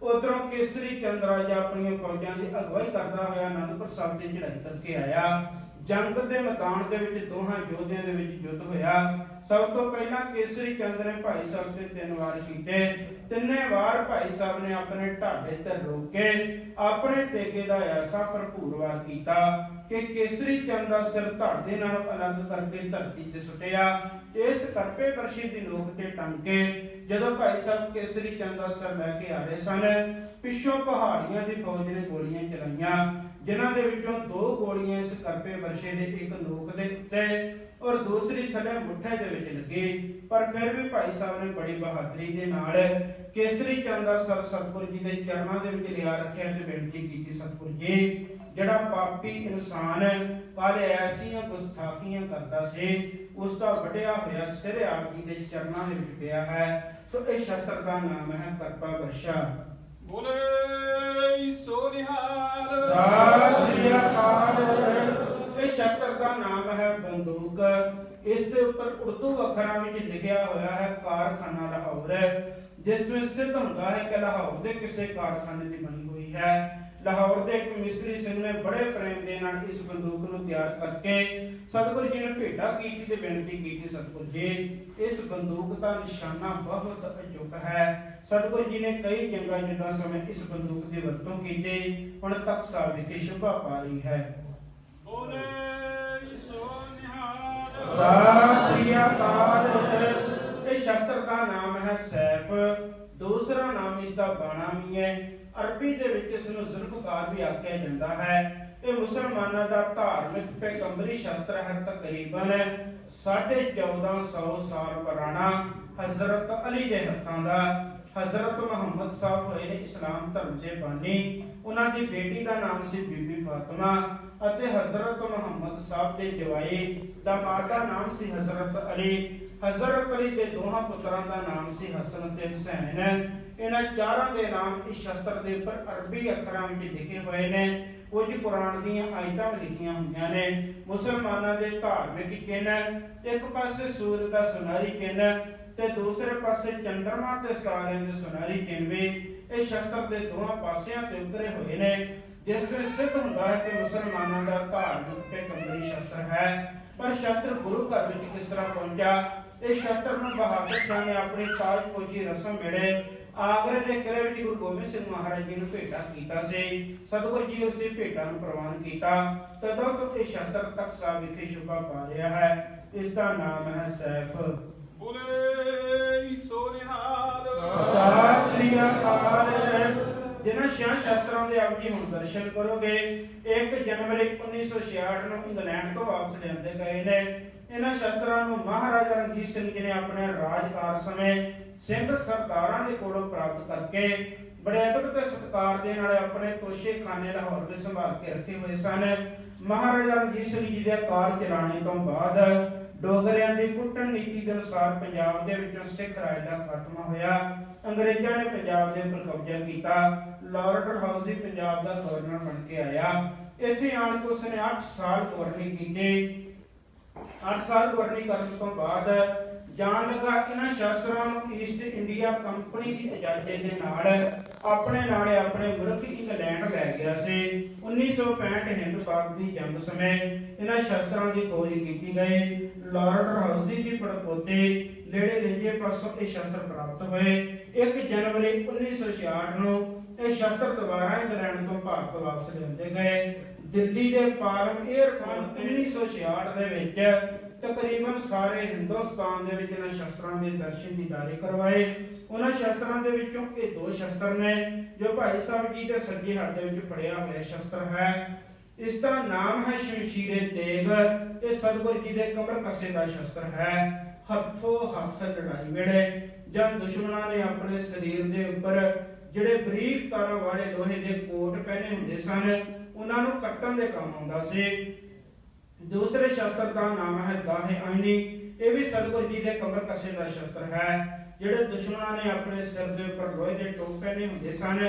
ਉਧਰੋਂ ਕੇਸਰੀ ਚੰਦ ਰਾਜਾ ਆਪਣੀਆਂ ਫੌਜਾਂ ਦੀ ਅਗਵਾਈ ਕਰਦਾ ਹੋਇਆ ਅਨੰਦਪੁਰ ਸਾਹਿਬ ਦੀ ਚੜ੍ਹਾਈ ਕਰਕੇ ਆਇਆ। ਜੰਗ ਦੇ ਮੈਦਾਨ ਦੇ ਵਿੱਚ ਦੋਹਾਂ ਯੋਧਿਆਂ ਦੇ ਵਿੱਚ ਯੁੱਧ ਹੋਇਆ। ਸਭ ਤੋਂ ਪਹਿਲਾਂ ਕੇਸਰੀ ਚੰਦ ਨੇ ਭਾਈ ਸਾਹਿਬ ਤੇ ਤਿੰਨ ਵਾਰ ਕੀਤੇ। ਤਿੰਨੇ ਵਾਰ ਭਾਈ ਸਾਹਿਬ ਨੇ ਆਪਣੇ ਢਾਬੇ ਤੇ ਰੋਕੇ ਆਪਣੇ ਤੇਗੇ ਦਾ ਐਸਾ ਭਰਪੂਰ ਵਾਰ ਕੀਤਾ। ਕਿ ਕੇਸਰੀ ਚੰਦ ਦਾ ਸਿਰ ਧੜ ਦੇ ਨਾਲ ਅਲੱਗ ਕਰਕੇ ਧਰਤੀ ਤੇ ਸੁੱਟਿਆ। ਇਸ ਕਰਪੇ ਵਰਸ਼ੀ ਦੀ ਨੋਕ ਤੇ ਟੰਗ ਜਦੋਂ ਭਾਈ ਸਾਹਿਬ ਕੇਸਰੀ ਚੰਦ ਦਾ ਸਿਰ ਲੈ ਕੇ ਆ ਰਹੇ ਸਨ, ਪਿੱਛੋਂ ਪਹਾੜੀਆਂ ਦੀ ਫੌਜ ਨੇ ਗੋਲੀਆਂ ਚਲਾਈਆਂ, ਜਿਨ੍ਹਾਂ ਦੇ ਵਿੱਚੋਂ ਦੋ ਗੋਲੀਆਂ ਇਸ ਕਰਪੇ ਵਰਸ਼ੇ ਦੇ ਇੱਕ ਨੋਕ ਦੇ ਉੱਤੇ ਔਰ ਦੂਸਰੀ ਥੱਲੇ ਮੁੱਠੇ ਦੇ ਵਿੱਚ ਲੱਗੀ। ਪਰ ਫਿਰ ਵੀ ਭਾਈ ਸਾਹਿਬ ਨੇ ਬੜੀ ਬਹਾਦਰੀ ਦੇ ਨਾਲ ਕੇਸਰੀ ਚੰਦ ਦਾ ਸਰ ਸਤਿਗੁਰੂ ਜੀ ਦੇ ਚਰਨਾਂ ਦੇ ਵਿੱਚ ਲਿਆ ਰੱਖਿਆ ਤੇ ਬੇਨਤੀ ਕੀਤੀ, ਸਤਿਗੁਰੂ ਜੀ ਜਿਹੜਾ ਪਾਪੀ ਇਨਸਾਨ ਕੱਲ ਐਸੀਆਂ ਗੁਸਤਾਖੀਆਂ ਕਰਦਾ ਸੀ ਉਸ ਦਾ ਵੱਡਿਆ ਹੋਇਆ ਸਿਰ ਆਪ ਜੀ ਦੇ ਚਰਨਾਂ ਦੇ ਵਿੱਚ ਪਿਆ ਹੈ। ਸੋ ਇਸ ਸ਼ਸਤਰ ਦਾ ਨਾਮ ਹੈ ਕਰਪਾ ਵਰਸ਼ਾ ਬੋਲੇ ਸੋ ਨਿਹਾਲ। ਅਕਾਲ। ਸ਼ਸਤਰ ਦਾ ਨਾਮ ਹੈ ਬੰਦੂਕ। ਇਸ ਦੇ ਉੱਪਰ ਉਰਦੂ ਅੱਖਰਾਂ ਵਿੱਚ ਲਿਖਿਆ ਹੋਇਆ ਹੈ ਕਾਰਖਾਨਾ ਲਾਹੌਰ ਜਿਸ ਤੋਂ ਇਹ ਸਿੱਧ ਹੁੰਦਾ ਹੈ ਕਿ ਲਾਹੌਰ ਦੇ ਕਿਸੇ ਕਾਰਖਾਨੇ ਦੀ ਬਣੀ ਹੋਈ ਹੈ। ਲਾਹੌਰ ਦੇ ਇੱਕ ਮਿਸਤਰੀ ਸਿੰਘ ਨੇ ਬੜੇ ਪ੍ਰੇਮ ਦੇ ਨਾਲ ਇਸ ਬੰਦੂਕ ਨੂੰ ਤਿਆਰ ਕਰਕੇ ਸਤਿਗੁਰੂ ਜੀ ਨੇ ਭੇਟਾ ਕੀਤੀ ਤੇ ਬੇਨਤੀ ਕੀਤੀ ਸਤਿਗੁਰੂ ਜੀ ਇਸ ਬੰਦੂਕ ਦਾ ਨਿਸ਼ਾਨਾ ਬਹੁਤ ਅਚੁੱਕ ਹੈ। ਸਤਿਗੁਰੂ ਜੀ ਨੇ ਕਈ ਜੰਗਾਂ ਜਿੱਦਾਂ ਸਮੇਂ ਇਸ ਬੰਦੂਕ ਦੀ ਵਰਤੋਂ ਕੀਤੀ। ਹੁਣ ਤੱਕ ਸਾਹਿਬ ਵਿਖੇ ਸ਼ੁਭਾ ਪਾ ਰਹੀ ਹੈ। ਬੋਲੇ ਸੋ ਨਿਹਾਲ। ਅਕਾਲ। ਇਹ ਸ਼ਸਤਰ ਦਾ ਨਾਮ ਹੈ ਸੈਫ ਦੂਸਰਾ ਨਾਮ ਇਸ ਦਾ ਬਾਣਾ ਵੀ ਹੈ। ਅਰਬੀ ਦੇ ਵਿੱਚ ਇਸ ਨੂੰ ਜ਼ੁਲਫਕਾਰ ਵੀ ਆਖਿਆ ਜਾਂਦਾ ਹੈ ਇਹ ਮੁਸਲਮਾਨਾਂ ਦਾ ਧਾਰਮਿਕ ਪੈਗੰਬਰੀ ਸ਼ਸਤਰ ਹੈ ਤਕਰੀਬਨ 1450 ਸਾਲ ਪੁਰਾਣਾ ਹਜ਼ਰਤ ਅਲੀ ਦੇ ਹੱਥਾਂ ਦਾ। ਹਜ਼ਰਤ ਮੁਹੰਮਦ ਸਾਹਿਬ ਹੋਏ ਨੇ ਇਸਲਾਮ ਧਰਮ ਦੇ ਬਾਨੀ। ਉਹਨਾਂ ਦੀ ਬੇਟੀ ਦਾ ਨਾਮ ਸੀ ਬੀਬੀ ਫਾਤਿਮਾ ਅਤੇ ਹਜ਼ਰਤ ਮੁਹੰਮਦ ਸਾਹਿਬ ਦੇ ਜਵਾਈ ਦਾ ਮਾਤਾ ਨਾਮ ਸੀ ਹਜ਼ਰਤ ਅਲੀ। ਹਜ਼ਰਤ ਅਲੀ ਦੇ ਦੋਹਾਂ ਪੁੱਤਰਾਂ ਦਾ ਨਾਮ ਸੀ ਹਸਨ ਤੇ ਹੁਸੈਨ। ਇਹਨਾਂ ਚਾਰਾਂ ਦੇ ਨਾਮ ਇਸ ਸ਼ਸਤਰ ਦੇ ਉੱਪਰ ਅਰਬੀ ਅੱਖਰਾਂ ਵਿੱਚ ਲਿਖੇ ਹੋਏ ਨੇ। ਕੁਝ ਕੁਰਾਨ ਦੀਆਂ ਆਇਤਾਂ ਲਿਖੀਆਂ ਹੋਈਆਂ ਨੇ। ਮੁਸਲਮਾਨਾਂ ਦੇ ਧਾਰਮਿਕ ਚਿੰਨ੍ਹ, ਇੱਕ ਪਾਸੇ ਸੂਰਜ ਦਾ ਸੁਨਹਿਰੀ ਚਿੰਨ੍ਹ ਤੇ ਦੂਸਰੇ ਪਾਸੇ ਚੰਦਰਮਾ ਤੇ ਸਿਤਾਰਿਆਂ ਦੇ ਸੁਨਹਿਰੀ ਚਿੰਨ੍ਹ ਵੀ। ਇਹ ਸ਼ਸਤਰ ਦੇ ਦੋਹਾਂ ਪਾਸਿਆਂ ਤੇ ਉਤਰੇ ਹੋਏ ਨੇ, ਜਿਸ ਤੋਂ ਇਹ ਸਿੱਧ ਹੁੰਦਾ ਹੈ ਕਿ ਮੁਸਲਮਾਨਾਂ ਦਾ ਧਾਰਮਿਕ ਤੇ ਕੰਬਰੀ ਸ਼ਸਤਰ ਹੈ। ਪਰ ਸ਼ਸਤਰ ਗੁਰੂ ਘਰ ਵਿੱਚ ਕਿਸ ਤਰ੍ਹਾਂ ਪਹੁੰਚਿਆ? ਇਹ ਸ਼ਸਤਰ ਨੂੰ ਬਹਾਦਰ ਸ਼ਾਹ ਨੇ ਆਪਣੀ ਤਾਜਪੋਸ਼ੀ ਰਸਮ ਵੇਲੇ ਆਗਰੇ ਦੇ ਕਿਲੇ ਵਿੱਚ ਗੁਰੂ ਗੋਬਿੰਦ ਸਿੰਘ ਮਹਾਰਾਜ ਜੀ ਨੂੰ ਭੇਟਾ ਕੀਤਾ ਸੀ। ਸਤਿਗੁਰੂ ਜੀ ਉਸ ਦੀ ਭੇਟਾ ਨੂੰ ਪ੍ਰਵਾਨ ਕੀਤਾ। ਤਦੋਂ ਤੋਂ ਇਹ ਸ਼ਸਤਰ ਤੱਕ ਸਾਹਿਬ ਵਿਖੇ ਸ਼ੁਭਾ ਪਾ ਰਿਹਾ ਹੈ। ਇਸ ਦਾ ਨਾਮ ਹੈ ਸੈਫ। ਬੋਲੇ ਸੋ ਨਿਹਾਲ ਜਿਨ੍ਹਾਂ ਛਿਆ ਸ਼ਸਤਰਾਂ ਦੇ ਆਪ ਜੀ ਹੁਣ ਦਰਸ਼ਨ ਕਰੋਗੇ 1 ਜਨਵਰੀ 1966 ਨੂੰ ਇੰਗਲੈਂਡ ਤੋਂ ਵਾਪਸ ਲਿਆਂਦੇ ਗਏ ਨੇ। ਇਹਨਾਂ ਸ਼ਸਤਰਾਂ ਨੂੰ ਮਹਾਰਾਜਾ ਰਣਜੀਤ ਸਿੰਘ ਜੀ ਨੇ ਆਪਣੇ ਰਾਜਕਾਰ ਸਮੇਂ ਸਿੰਘ ਸਰਦਾਰਾਂ ਦੇ ਕੋਲੋਂ ਪ੍ਰਾਪਤ ਕਰਕੇ ਬੜੇ ਅਦਬ ਤੇ ਸਤਿਕਾਰ ਦੇ ਨਾਲ ਆਪਣੇ ਤੋਸ਼ੇ ਲਾਹੌਰ ਦੇ ਸੰਭਾਲ ਕੇ ਰੱਖੇ ਹੋਏ ਸਨ। ਮਹਾਰਾਜਾ ਰਣਜੀਤ ਸਿੰਘ ਜੀ ਦੇ ਕਾਲ ਚਲਾਣੇ ਤੋਂ ਬਾਅਦ ਡੋਗਰਿਆਂ ਦੀ ਕੁੱਟਣ ਨੀਤੀ ਦੇ ਅਨੁਸਾਰ ਪੰਜਾਬ ਦੇ ਵਿੱਚੋਂ ਸਿੱਖ ਰਾਜ ਦਾ ਖਾਤਮਾ ਹੋਇਆ। ਅੰਗਰੇਜ਼ਾਂ ਨੇ ਪੰਜਾਬ ਦੇ ਉੱਪਰ ਕਬਜ਼ਾ ਕੀਤਾ। ਲਾਰਡ ਹਾਊਸੀ ਪੰਜਾਬ ਦਾ ਗਵਰਨਰ ਬਣ ਕੇ ਆਇਆ। ਇੱਥੇ ਆਣ ਕੇ ਉਸਨੇ 8 ਸਾਲ ਗਵਰਨਿੰਗ ਕੀਤੀ। 8 ਸਾਲ ਗਵਰਨਿੰਗ ਕਰਨ ਤੋਂ ਬਾਅਦ ਜਾਣ ਲੱਗਾ ਇਹਨਾਂ ਸ਼ਸਤਰਾਂ ਨੂੰ ਈਸਟ ਇੰਡੀਆ ਕੰਪਨੀ ਦੀ ਇਜਾਜ਼ਤ ਦੇ ਨਾਲ ਆਪਣੇ ਨਾਲੇ ਆਪਣੇ ਮੁਲਕ ਇੰਗਲੈਂਡ ਲੈ ਗਿਆ ਸੀ। 1965 ਹਿੰਦ ਪਾਕ ਦੀ ਜੰਗ ਸਮੇਂ ਇਹਨਾਂ ਸ਼ਸਤਰਾਂ ਦੀ ਖੋਜ ਕੀਤੀ ਗਈ। ਲਾਰਡ ਹਾਊਸੀ ਦੀ ਪੜਪੋਤੇ ਲੇੜੇ ਲਿੰਜੇ ਪਾਸੋਂ ਇਹ ਸ਼ਸਤਰ ਪ੍ਰਾਪਤ ਹੋਏ। 1 ਜਨਵਰੀ 1966 ਨੂੰ ਇਹ ਸ਼ਸਤਰ ਦੁਬਾਰਾ ਇੰਗਲੈਂਡ ਤੋਂ ਭਾਰਤ ਵਾਪਸ ਲਿਆਂਦੇ ਗਏ। ਦਿੱਲੀ ਦੇ ਪਾਲਮ 에ਅਰ ਸਨ 1966 ਦੇ ਵਿੱਚ ਤਕਰੀਬਨ ਸਾਰੇ ਹਿੰਦੁਸਤਾਨ ਦੇ ਵਿੱਚ ਇਹਨਾਂ ਸ਼ਸਤਰਾਂ ਦੇ ਦਰਸ਼ਨ ਦੀਦਾਰੇ ਕਰਵਾਏ। ਉਹਨਾਂ ਸ਼ਸਤਰਾਂ ਦੇ ਵਿੱਚੋਂ ਇਹ ਦੋ ਸ਼ਸਤਰ ਨੇ, ਜੋ ਭਾਈ ਸਾਹਿਬ ਜੀ ਦੇ ਸੱਜੇ ਹੱਥ ਦੇ ਵਿੱਚ ਫੜਿਆ ਹੋਇਆ ਸ਼ਸਤਰ ਹੈ। ਇਸ ਦਾ ਨਾਮ ਹੈ ਸ਼ਮਸ਼ੀਰੇ ਤੇਗ ਇਹ ਸਤਿਗੁਰ ਜੀ ਦੇ ਕਮਰ ਕਸੇ ਦਾ ਸ਼ਸਤਰ ਹੈ। ਹੱਥੋਂ ਹੱਥ ਲੜਾਈ ਵੇਲੇ ਜਦ ਦੁਸ਼ਮਣਾਂ ਨੇ ਆਪਣੇ ਸਰੀਰ ਦੇ ਉੱਪਰ ਜਿਹੜੇ ਬਰੀਕ ਤਾਰਾਂ ਵਾਲੇ ਲੋਹੇ ਦੇ ਕੋਟ ਪਹਿਨੇ ਹੁੰਦੇ ਸਨ ਉਹਨਾਂ ਨੂੰ ਕੱਟਣ ਦੇ ਕੰਮ ਆਉਂਦਾ ਸੀ। ਦੂਸਰੇ ਸ਼ਸਤਰ ਦਾ ਨਾਮ ਹੈ ਦਾਹੇ ਆਇਨੀ। ਇਹ ਵੀ ਸਤਿਗੁਰ ਜੀ ਦੇ ਕਮਰ ਕਸੇ ਦਾ ਸ਼ਸਤਰ ਹੈ। ਜਿਹੜੇ ਦੁਸ਼ਮਣਾਂ ਨੇ ਆਪਣੇ ਸਿਰ ਦੇ ਉੱਪਰ ਲੋਹੇ ਦੇ ਟੋਪ ਪਹਿਨੇ ਹੁੰਦੇ ਸਨ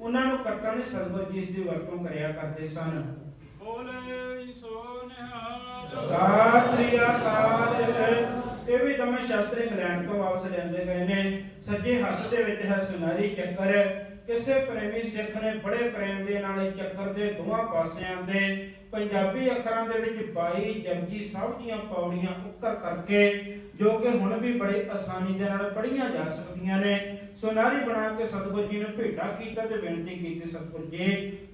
ਉਹਨਾਂ ਨੂੰ ਕੱਟਣ ਲਈ ਸਤਿਗੁਰ ਜੀ ਇਸ ਦੀ ਵਰਤੋਂ ਕਰਿਆ ਕਰਦੇ ਸਨ। ਬੋਲੇ ਸੋ ਨਿਹਾਲ ਇਹ ਵੀ ਦੋਵੇਂ ਸ਼ਸਤਰ ਇੰਗਲੈਂਡ ਤੋਂ ਵਾਪਸ ਲਿਆਂਦੇ ਗਏ ਨੇ। ਸੱਜੇ ਹੱਥ ਦੇ ਵਿੱਚ ਹੈ ਸੁਨਹਿਰੀ ਚੱਕਰ। ਕਿਸੇ ਪ੍ਰੇਮੀ ਸਿੱਖ ਨੇ ਬੜੇ ਪ੍ਰੇਮ ਦੇ ਨਾਲ ਇਸ ਚੱਕਰ ਦੇ ਦੋਹਾਂ ਪਾਸਿਆਂ ਦੇ ਪੰਜਾਬੀ ਅੱਖਰਾਂ ਦੇ ਵਿੱਚ ਬਾਈ ਜਪਜੀ ਸਾਹਿਬ ਦੀਆਂ ਪੌੜੀਆਂ ਉੱਕਰ ਕਰਕੇ, ਜੋ ਕਿ ਹੁਣ ਵੀ ਬੜੇ ਆਸਾਨੀ ਦੇ ਨਾਲ ਪੜ੍ਹੀਆਂ ਜਾ ਸਕਦੀਆਂ ਨੇ। ਸੁਨਾਰੀ ਬਣਾ ਕੇ ਸਤਿਗੁਰ ਜੀ ਨੂੰ ਭੇਟਾ ਕੀਤਾ ਤੇ ਬੇਨਤੀ ਕੀਤੀ ਸਤਿਗੁਰ ਜੀ,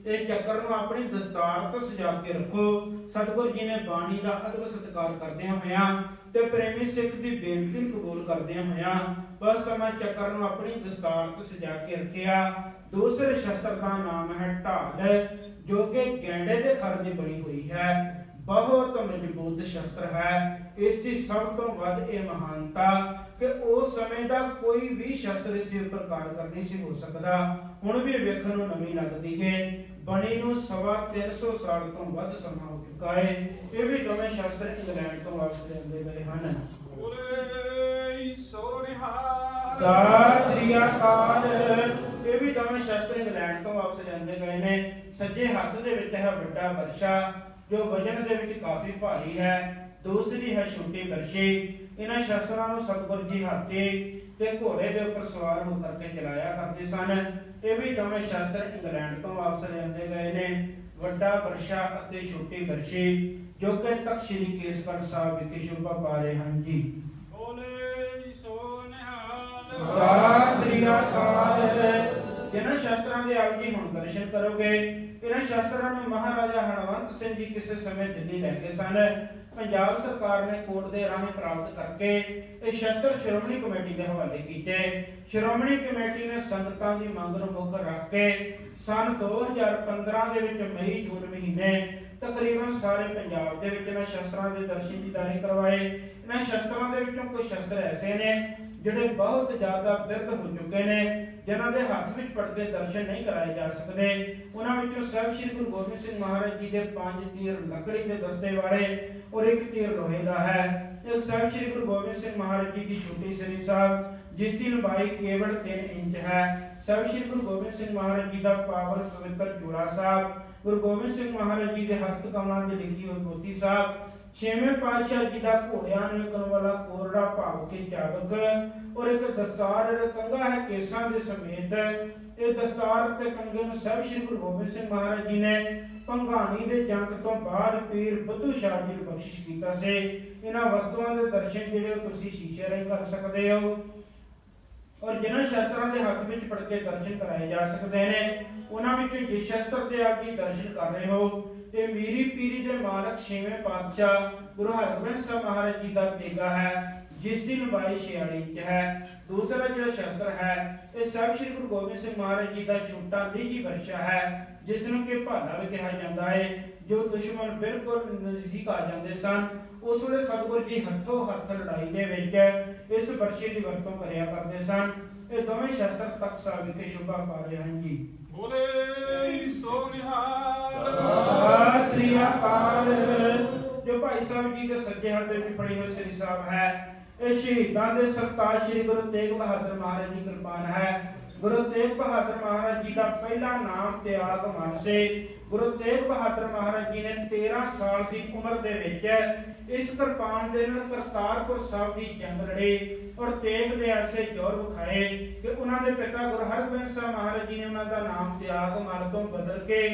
ਇਹ ਚੱਕਰ ਨੂੰ ਆਪਣੀ ਦਸਤਾਰ ਤੋਂ ਸਜਾ ਕੇ ਰੱਖੋ। ਸਤਿਗੁਰ ਜੀ ਨੇ ਬਾਣੀ ਦਾ ਅਦਬ ਸਤਿਕਾਰ ਕਰਦਿਆਂ ਹੋਇਆਂ ਤੇ ਪ੍ਰੇਮੀ ਸਿੱਖ ਦੀ ਬੇਨਤੀ ਕਬੂਲ ਕਰਦਿਆਂ ਹੋਇਆਂ ਬਸ ਸਮਾਂ ਚੱਕਰ ਨੂੰ ਆਪਣੀ ਦਸਤਾਰ ਤੋਂ ਸਜਾ ਕੇ ਰੱਖਿਆ। ਦੂਸਰੇ ਸ਼ਸਤਰ ਦਾ ਨਾਮ ਹੈ ਢਾਲ, ਜੋ ਕਿ ਗੈਂਡੇ ਦੇ ਖਰ ਦੀ ਬਣੀ ਹੋਈ ਹੈ। ਬਹੁਤ ਮਜ਼ਬੂਤ ਸ਼ਸਤਰ ਹੈ। ਇਸ ਦੀ ਸਭ ਤੋਂ ਵੱਧ ਇਹ ਮਹਾਨਤਾ ਕਿ ਉਸ ਸਮੇਂ ਦਾ ਕੋਈ ਵੀ ਸ਼ਸਤਰ ਇਸ ਦੇ ਉੱਪਰ ਕਾਰ ਕਰਨੀ ਸੀ ਹੋ ਸਕਦਾ ਹੁਣ ਵੀ ਵੇਖਣ ਨੂੰ ਨਵੀਂ ਲੱਗਦੀ ਹੈ। ਬਣੀ ਨੂੰ ਸਵਾ 300 ਸਾਲ ਤੋਂ ਵੱਧ ਸਮਾਂ ਹੋ ਚੁੱਕਾ ਹੈ। ਇਹ ਵੀ ਦੋਵੇਂ ਸ਼ਾਸਤਰ ਇੰਗਲੈਂਡ ਤੋਂ ਵਾਪਸ ਲਿਆਂਦੇ ਗਏ ਹਨ। ਇਹ ਵੀ ਦੋਵੇਂ ਸ਼ਾਸਤਰ ਇੰਗਲੈਂਡ ਤੋਂ ਵਾਪਸ ਲਿਆਂਦੇ ਗਏ ਨੇ। ਸੱਜੇ ਹੱਥ ਦੇ ਵਿੱਚ ਹੈ ਵੱਡਾ ਵਰਸ਼ਾ ਜੋ ਵਜਨ ਦੇ ਵਿੱਚ ਕਾਫੀ ਭਾਰੀ ਹੈ। ਦੂਸਰੀ ਹੈ ਛੋਟੀ ਵਰਸ਼ੀ ਇਹਨਾਂ ਸ਼ਾਸਤਰਾਂ ਨੂੰ ਸਤਿਗੁਰ ਜੀ ਹਾਥੀ ਤੇ ਘੋੜੇ ਦੇ ਉੱਪਰ ਸਵਾਰ ਹੋ ਕਰਕੇ ਚਲਾਇਆ ਕਰਦੇ ਸਨ। ਇਹ ਵੀ ਦੋਵੇਂ ਸ਼ਾਸਤਰ ਇੰਗਲੈਂਡ ਤੋਂ ਵਾਪਸ ਲਿਆਂਦੇ ਗਏ ਨੇ। ਵੱਡਾ ਵਰਸ਼ਾ ਅਤੇ ਛੋਟੀ ਵਰਸ਼ੀ ਜੋ ਕਿ ਤਖਤ ਸ੍ਰੀ ਕੇਸਗੜ੍ਹ ਸਾਹਿਬ ਵਿਖੇ ਸ਼ੋਭਾ ਪਾ ਰਹੇ ਹਨ ਜੀ। ਬੋਲੇ ਸੋ ਨਿਹਾਲ ਸਤਿ ਸ੍ਰੀ ਅਕਾਲ। ਜਿਹਨਾਂ ਸ਼ਾਸਤਰਾਂ ਦੇ ਆਪ ਹੁਣ ਦਰਸ਼ਨ ਕਰੋਗੇ। ਇਹਨਾਂ ਸ਼ਾਸਤਰਾਂ ਨੂੰ ਮਹਾਰਾਜਾ ਹਣਵੰਤ ਸਿੰਘ ਜੀ ਕਿਸੇ ਸਮੇਂ ਦਿੱਲੀ ਲੈ ਗਏ ਸਨ। ਪੰਜਾਬ ਸਰਕਾਰ ਨੇ ਕੋਰਟ ਦੇ ਰਾਹੀਂ ਪ੍ਰਾਪਤ ਕਰਕੇ ਇਹ ਸ਼ਾਸਤਰ ਸ਼੍ਰੋਮਣੀ ਕਮੇਟੀ ਦੇ ਹਵਾਲੇ ਕੀਤੇ। ਸ਼੍ਰੋਮਣੀ ਕਮੇਟੀ ਨੇ ਸੰਗਤਾਂ ਦੀ ਮੰਗ ਨੂੰ ਮੁੱਖ ਰੱਖ ਕੇ ਸਨ 2015 ਦੇ ਵਿੱਚ ਮਈ ਜੂਨ ਮਹੀਨੇ ਤਕਰੀਬਨ ਸਾਰੇ ਪੰਜਾਬ ਦੇ ਵਿੱਚ ਇਹਨਾਂ ਸ਼ਸਤਰਾਂ ਦੇ ਦਰਸ਼ਨ ਦੀਦਾਰੇ ਕਰਵਾਏ। ਇਹਨਾਂ ਸ਼ਸਤਰਾਂ ਦੇ ਵਿੱਚੋਂ ਕੁਝ ਸ਼ਸਤਰ ਐਸੇ ਨੇ ਜਿਹੜੇ ਬਹੁਤ ਜ਼ਿਆਦਾ ਬਿਰਧ ਹੋ ਚੁੱਕੇ ਨੇ, ਜਿਨ੍ਹਾਂ ਦੇ ਹੱਥ ਵਿੱਚ ਪੜ ਦਰਸ਼ਨ ਨਹੀਂ ਕਰਾਏ ਜਾ ਸਕਦੇ, ਉਹਨਾਂ ਵਿੱਚੋਂ ਸਾਹਿਬ ਸ੍ਰੀ ਗੁਰੂ ਗੋਬਿੰਦ ਸਿੰਘ ਮਹਾਰਾਜ ਜੀ ਦੇ ਪੰਜ ਤੀਰ ਲੱਕੜੀ ਦੇ ਦਸਤੇ ਵਾਲੇ ਔਰ ਇੱਕ ਤੀਰ ਲੋਹੇ ਦਾ ਹੈ। ਇੱਕ ਸਾਹਿਬ ਸ੍ਰੀ ਗੁਰੂ ਗੋਬਿੰਦ ਸਿੰਘ ਮਹਾਰਾਜ ਜੀ ਦੀ ਛੋਟੀ ਸਰੀ ਸਾਹਿਬ, ਜਿਸ ਦੀ ਲੰਬਾਈ ਕੇਵਲ 3 ਇੰਚ ਹੈ। ਸਾਹਿਬ ਸ੍ਰੀ ਗੁਰੂ ਗੋਬਿੰਦ ਸਿੰਘ ਮਹਾਰਾਜ ਜੀ ਦਾ ਪਾਵਨ ਪਵਿੱਤਰ ਜੋੜਾ ਸਾਹਿਬ, ਗੁਰੂ ਗੋਬਿੰਦ ਸਿੰਘ ਮਹਾਰਾਜ ਜੀ ਦੇ ਹਸਤ ਕਮਲਾਂ ਤੇ ਲਿਖੀ ਹੋਈ ਪੋਥੀ ਸਾਹਿਬ ਛੇਵੇਂ ਪਾਤਸ਼ਾਹ ਜੀ ਦਾ ਘੋੜਿਆਂ ਨੂੰ ਕਰਨ ਵਾਲਾ ਕੋਰੜਾ ਭਾਵ ਕੇ ਚਾਬਕ ਔਰ ਇੱਕ ਦਸਤਾਰ ਕੰਗਾ ਹੈ ਕੇਸਾਂ ਦੇ ਸਮੇਤ ਇਹ ਦਸਤਾਰ ਤੇ ਕੰਗੇ ਨੂੰ ਸਾਹਿਬ ਸ੍ਰੀ ਗੁਰੂ ਗੋਬਿੰਦ ਸਿੰਘ ਮਹਾਰਾਜ ਜੀ ਨੇ ਭੰਗਾਣੀ ਦੇ ਜੰਗ ਤੋਂ ਬਾਅਦ ਪੀਰ ਬੁੱਧੂ ਸ਼ਾਹ ਜੀ ਨੂੰ ਬਖਸ਼ਿਸ਼ ਕੀਤਾ ਸੀ। ਇਹਨਾਂ ਵਸਤੂਆਂ ਦੇ ਦਰਸ਼ਨ ਜਿਹੜੇ ਤੁਸੀਂ ਸ਼ੀਸ਼ੇ ਰਾਹੀਂ ਕਰ ਸਕਦੇ ਹੋ ਔਰ ਜਿਨ੍ਹਾਂ ਸ਼ਸਤਰਾਂ ਦੇ ਹੱਥ ਵਿੱਚ ਫੜ ਕੇ ਦਰਸ਼ਨ ਕਰਾਏ ਜਾ ਸਕਦੇ ਨੇ, ਉਹਨਾਂ ਵਿੱਚੋਂ ਜਿਸ ਸ਼ਸਤਰ ਦੇ ਆਪ ਜੀ ਦਰਸ਼ਨ ਕਰ ਰਹੇ ਹੋ ਇਹ ਮੀਰੀ ਪੀਰੀ ਦੇ ਮਾਲਕ ਛੇਵੇਂ ਪਾਤਸ਼ਾਹ ਗੁਰੂ ਹਰਗੋਬਿੰਦ ਸਾਹਿਬ ਮਹਾਰਾਜ ਜੀ ਦਾ ਤੇਗਾ ਹੈ, ਜਿਸ ਦੀ ਲੰਬਾਈ 46 ਇੰਚ ਹੈ। ਦੂਸਰਾ ਜਿਹੜਾ ਸ਼ਸਤਰ ਹੈ, ਇਹ ਸਾਹਿਬ ਸ੍ਰੀ ਗੁਰੂ ਗੋਬਿੰਦ ਸਿੰਘ ਮਹਾਰਾਜ ਜੀ ਦਾ ਛੋਟਾ ਨਿੱਜੀ ਵਰਸ਼ਾ ਹੈ, ਜਿਸ ਨੂੰ ਕਿ ਭਾਲਾ ਵੀ ਕਿਹਾ ਜਾਂਦਾ ਹੈ ਜੋ ਦੁਸ਼ਮਣ ਬਿਲਕੁਲ ਨਜ਼ਦੀਕ ਆ ਜਾਂਦੇ ਸਨ। ਉਸ ਵੇਲੇ ਸਤਿਗੁਰੂ ਜੀ ਹੱਥੋਂ ਹੱਥ ਲੜਾਈ ਦੇ ਵਿੱਚ ਇਸ ਵਰਸ਼ੇ ਦੀ ਵਰਤੋਂ ਕਰਿਆ ਕਰਦੇ ਸਨ। ਇਹ ਦੋਵੇਂ ਸ਼ਸਤਰ ਤਖਤ ਸਾਹਿਬ ਵਿਖੇ ਸ਼ੋਭਾ ਪਾ ਰਹੇ ਹਨ ਜੀ। ਬੋਲੇ ਸੋ ਨਿਹਾਲ। ਸਤਿ ਸ੍ਰੀ ਅਕਾਲ ਜੋ ਭਾਈ ਸਾਹਿਬ ਜੀ ਦੇ ਸੱਜੇ ਹੱਥ ਵਿੱਚ ਫੜੀ ਹੋਈ ਸ੍ਰੀ ਸਾਹਿਬ ਹੈ, ਇਹ ਸ਼ਹੀਦਾਂ ਦੇ ਸਰਤਾਜ ਸ੍ਰੀ ਗੁਰੂ ਤੇਗ ਬਹਾਦਰ ਮਹਾਰਾਜ ਦੀ ਕਿਰਪਾਨ ਹੈ। ਗੁਰੂ ਤੇਗ ਬਹਾਦਰ ਮਹਾਰਾਜ ਜੀ ਦਾ ਪਹਿਲਾ ਨਾਮ ਤਿਆਗ ਮਨ ਸੀ। ਗੁਰੂ ਤੇਗ ਬਹਾਦਰ ਮਹਾਰਾਜ ਜੀ ਨੇ 13 ਸਾਲ ਦੀ ਉਮਰ ਦੇ ਵਿੱਚ ਇਸ ਕਿਰਪਾਨ ਦੇ ਨਾਲ ਕਰਤਾਰਪੁਰ ਸਾਹਿਬ ਦੀ ਜੰਗ ਲੜੀ ਔਰ ਤੇਗ ਦੇ ਐਸੇ ਜੋਰ ਵਿਖਾਏ ਕਿ ਉਹਨਾਂ ਦੇ ਪਿਤਾ ਗੁਰੂ ਹਰਗੋਬਿੰਦ ਸਾਹਿਬ ਮਹਾਰਾਜ ਜੀ ਨੇ ਉਹਨਾਂ ਦਾ ਨਾਮ ਤਿਆਗ ਮਨ ਤੋਂ ਬਦਲ ਕੇ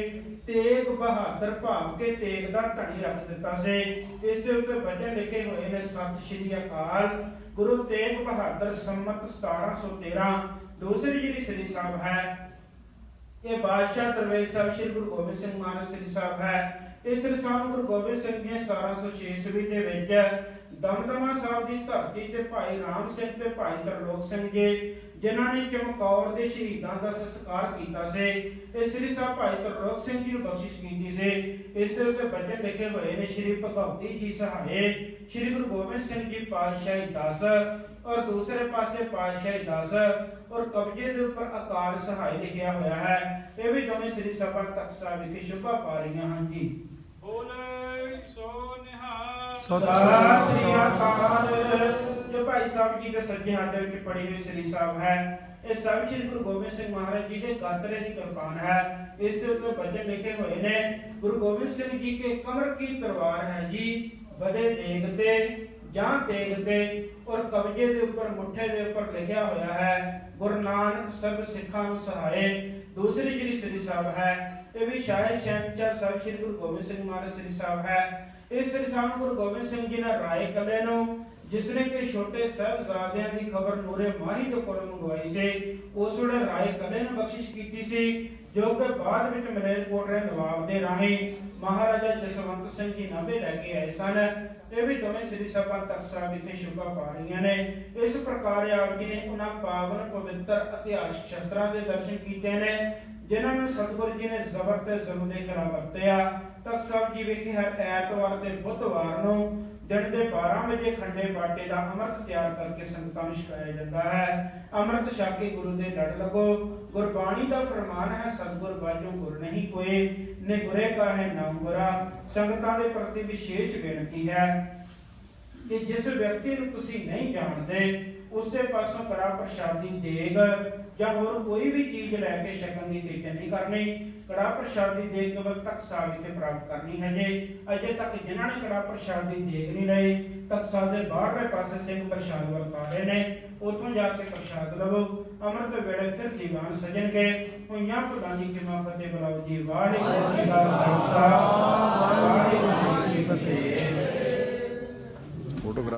ਤੇਗ ਬਹਾਦਰ ਭਾਵ ਕੇ ਤੇਗ ਦਾ ਧਣੀ ਰੱਖ ਦਿੱਤਾ ਸੀ। ਇਸ ਦੇ ਉੱਤੇ ਵਚਨ ਲਿਖੇ ਹੋਏ ਨੇ ਸਤਿ ਸ਼੍ਰੀ ਅਕਾਲ। ਗੁਰੂ ਤੇਗ ਬਹਾਦਰ ਸੰਮਤ 1713 ਦੂਸਰੀ ਜਿਹੜੀ ਸ੍ਰੀ ਸਾਹਿਬ ਹੈ, ਇਹ ਬਾਦਸ਼ਾਹ ਦਰਵੇਸ਼ ਸਾਹਿਬ, ਸ੍ਰੀ ਗੁਰੂ ਗੋਬਿੰਦ ਸਿੰਘ ਮਹਾਰਾਜ ਸ੍ਰੀ ਸਾਹਿਬ ਹੈ। ਇਸ ਰਸਾਲ ਗੁਰੂ ਗੋਬਿੰਦ ਸਿੰਘ ਜੀ ਨੇ 1706 ਈਸਵੀ ਦੇ ਵਿੱਚ ਦਮਦਮਾ ਸਾਹਿਬ ਦੀ ਧਰਤੀ ਤੇ ਭਾਈ ਰਾਮ ਸਿੰਘ ਤੇ ਭਾਈ ਤਰਲੋਕ ਸਿੰਘ ਜੀ ਜਿਨ੍ਹਾਂ ਨੇ ਚਮਕੌਰ ਦੇ ਸ਼ਹੀਦਾਂ ਦਾ ਸੰਸਕਾਰ ਕੀਤਾ ਸੀ। ਇਹ ਸ੍ਰੀ ਸਾਹਿਬ ਭਾਈ ਤਰਲੋਕ ਸਿੰਘ ਜੀ ਨੂੰ ਬਖਸ਼ਿਸ਼ ਕੀਤੀ ਸੀ। ਇਸ ਦੇ ਉੱਤੇ ਬਚਨ ਲਿਖੇ ਹੋਏ ਨੇ ਸ੍ਰੀ ਭਗਵਤੀ ਜੀ ਸਹਾਏ ਸ੍ਰੀ ਗੁਰੂ ਗੋਬਿੰਦ ਸਿੰਘ ਜੀ ਪਾਤਸ਼ਾਹੀ 10 ਔਰ ਦੂਸਰੇ ਪਾਸੇ ਪਾਤਸ਼ਾਹੀ 10 ਔਰ ਕਬਜੇ ਦੇ ਉੱਪਰ ਆਕਾਰ ਸਹਾਈ ਲਿਖਿਆ ਹੋਇਆ ਹੈ। ਇਹ ਵੀ ਦੋਵੇਂ ਸ੍ਰੀ ਸਭਾ ਤਖਤ ਸਾਹਿਬ ਵਿਖੇ ਸ਼ੋਭਾ ਪਾ ਰਹੀਆਂ ਹਨ ਜੀ। ਬੋਲੇ ਸੋ ਨਿਹਾਲ। ਸਤਿ ਸ੍ਰੀ ਅਕਾਲ। ਜੋ ਭਾਈ ਸਾਹਿਬ ਜੀ ਦੇ ਸੱਜੇ ਹੱਥ ਵਿੱਚ ਪੜੀ ਹੋਈ ਸ੍ਰੀ ਸਾਹਿਬ ਹੈ, ਇਹ ਸਾਹਿਬ ਸ੍ਰੀ ਗੁਰੂ ਗੋਬਿੰਦ ਸਿੰਘ ਮਹਾਰਾਜ ਜੀ ਦੇ ਗਾਤਰੇ ਦੀ ਕਿਰਪਾਨ ਹੈ। ਇਸ ਦੇ ਉੱਤੇ ਭਜਨ ਲਿਖੇ ਹੋਏ ਨੇ, ਗੁਰੂ ਗੋਬਿੰਦ ਸਿੰਘ ਜੀ ਕੇ ਕਮਰ ਕੀ ਤਲਵਾਰ ਹੈ ਜੀ? ਬਦੇ ਦੇਗ ਜਾਂ ਤੇਗ ਔਰ ਕਬਜੇ ਦੇ ਉੱਪਰ, ਮੁੱਠੇ ਦੇ ਉੱਪਰ ਲਿਖਿਆ ਹੋਇਆ ਹੈ, ਗੁਰੂ ਨਾਨਕ ਸਰਬ ਸਿੱਖਾਂ ਨੂੰ ਸਹਾਏ। ਦੂਸਰੀ ਜਿਹੜੀ ਸ੍ਰੀ ਸਾਹਿਬ ਹੈ, ਇਹ ਵੀ ਸ਼ਾਇਰ ਸ਼ਹਿਨशाह ਸਾਹਿਬ ਸ੍ਰੀ ਗੁਰੂ ਗੋਬਿੰਦ ਸਿੰਘ ਮਹਾਰਾਜ ਸ੍ਰੀ ਸਾਹਿਬ ਹੈ। ਇਸ ਸ੍ਰੀ ਗੁਰੂ ਗੋਬਿੰਦ ਸਿੰਘ ਜੀ ਨੇ ਰਾਏ ਕਲੇ ਨੂੰ, ਜਿਸ ਕਿ ਛੋਟੇ ਸਾਹਿਬਜ਼ਾਦਿਆਂ ਦੀ ਖਬਰ ਨੂਰੇ ਮਾਹੀ ਤੋਂ ਕੋਲ ਮੰਗਵਾਈ ਸੀ, ਉਸ ਵੇਲੇ ਰਾਏ ਕਲੇ ਨੂੰ ਬਖਸ਼ਿਸ਼ ਕੀਤੀ ਸੀ, ਜੋ ਕਿ ਬਾਅਦ ਵਿੱਚ ਮਲੇਰਕੋਟਲੇ ਨਵਾਬ ਦੇ ਰਾਹੀਂ ਮਹਾਰਾਜਾ ਜਸਵੰਤ ਸਿੰਘ ਜੀ ਨਾਭੇ ਲੈ ਕੇ ਆਏ ਸਨ, ਇਹ ਵੀ ਦੋਵੇਂ ਸ੍ਰੀ ਸਭਾ ਤਖਤ ਸਾਹਿਬ ਵਿਖੇ ਸ਼ੋਭਾ ਪਾ ਰਹੀਆਂ ਨੇ। ਇਸ ਪ੍ਰਕਾਰ ਆਪ ਜੀ ਨੇ ਉਹਨਾਂ ਪਾਵਨ ਪਵਿੱਤਰ ਇਤਿਹਾਸਕ ਸ਼ਸਤਰਾਂ ਦੇ ਦਰਸ਼ਨ ਕੀਤੇ ਨੇ ਜਿਨ੍ਹਾਂ ਨੂੰ ਸਤਿਗੁਰੂ ਜੀ ਨੇ ਜ਼ਬਰ ਤੇ ਜ਼ੁਲਮ ਦੇ ਖਿਲਾਫ ਵਰਤਿਆ, ਤਖਤ ਸਾਹਿਬ ਜੀ ਵਿਖੇ ਹਰ ਐਤਵਾਰ ਤੇ ਬੁੱਧਵਾਰ ਨੂੰ ਦਿਨ ਦੇ 12 ਵਜੇ ਖੰਡੇ ਬਾਟੇ ਦਾ ਅੰਮ੍ਰਿਤ ਤਿਆਰ ਕਰਕੇ ਸੰਗਤਾਂ ਨੂੰ ਛਕਾਇਆ ਜਾਂਦਾ ਹੈ। ਅੰਮ੍ਰਿਤ ਛਕ ਕੇ ਗੁਰੂ ਦੇ ਲੜ ਲੱਗੋ। ਗੁਰਬਾਣੀ ਦਾ ਫਰਮਾਨ ਹੈ, ਸਤਿਗੁਰ ਬਾਝੋਂ ਗੁਰ ਨਹੀਂ ਕੋਏ ਨੇ ਗੁਰੇ ਕਾ ਹੈ ਨਾਮ ਗੁਰਾ ਸੰਗਤਾਂ ਦੇ ਪ੍ਰਤੀ ਵਿਸ਼ੇਸ਼ ਬੇਨਤੀ ਹੈ ਕਿ ਜਿਸ ਵਿਅਕਤੀ ਨੂੰ ਤੁਸੀਂ ਨਹੀਂ ਜਾਣਦੇ, ਉਸ ਦੇ ਪਾਸੋਂ ਕੜਾ ਪ੍ਰਸ਼ਾਦੀ ਦੇਗ ਜਾਂ ਹੋਰ ਕੋਈ ਵੀ ਚੀਜ਼ ਲੈ ਕੇ ਸ਼ਕਨ ਦੀ ਕਿਰਤ ਨਹੀਂ ਕਰਨੀ ਕੜਾ ਪ੍ਰਸ਼ਾਦ ਦੀ ਦੇਗ ਕਬਲ ਤੱਕ ਸਾਹਿਬ ਵਿਖੇ ਪ੍ਰਾਪਤ ਕਰਨੀ ਹੈ ਜੇ। ਅਜੇ ਤੱਕ ਜਿਨ੍ਹਾਂ ਨੇ ਕੜਾ ਪ੍ਰਸ਼ਾਦ ਦੀ ਦੇਗ ਨਹੀਂ ਲਈ ਤੱਕ ਸਾਹਿਬ ਦੇ ਬਾਹਰਲੇ ਪਾਸੇ ਸਿੰਘ ਪ੍ਰਸ਼ਾਦ ਵਰਤਾ ਰਹੇ ਨੇ, ਉੱਥੋਂ ਜਾ ਕੇ ਪ੍ਰਸ਼ਾਦ ਲਵੋ। ਅੰਮ੍ਰਿਤ ਵੇਲੇ ਫਿਰ ਦੀਵਾਨ ਸਜਣ ਕੇ ਹੋਈਆਂ ਪ੍ਰਧਾਨੀ ਕੇ ਮਾਪਤੇ ਬੁਲਾਓ ਜੀ। ਵਾਹਿਗੁਰੂ ਜੀ ਕਾ ਖਾਲਸਾ। ਵਾਹਿਗੁਰੂ ਜੀ ਕੀ ਫਤਿਹ। ਫੋਟੋਗ੍ਰਾਫ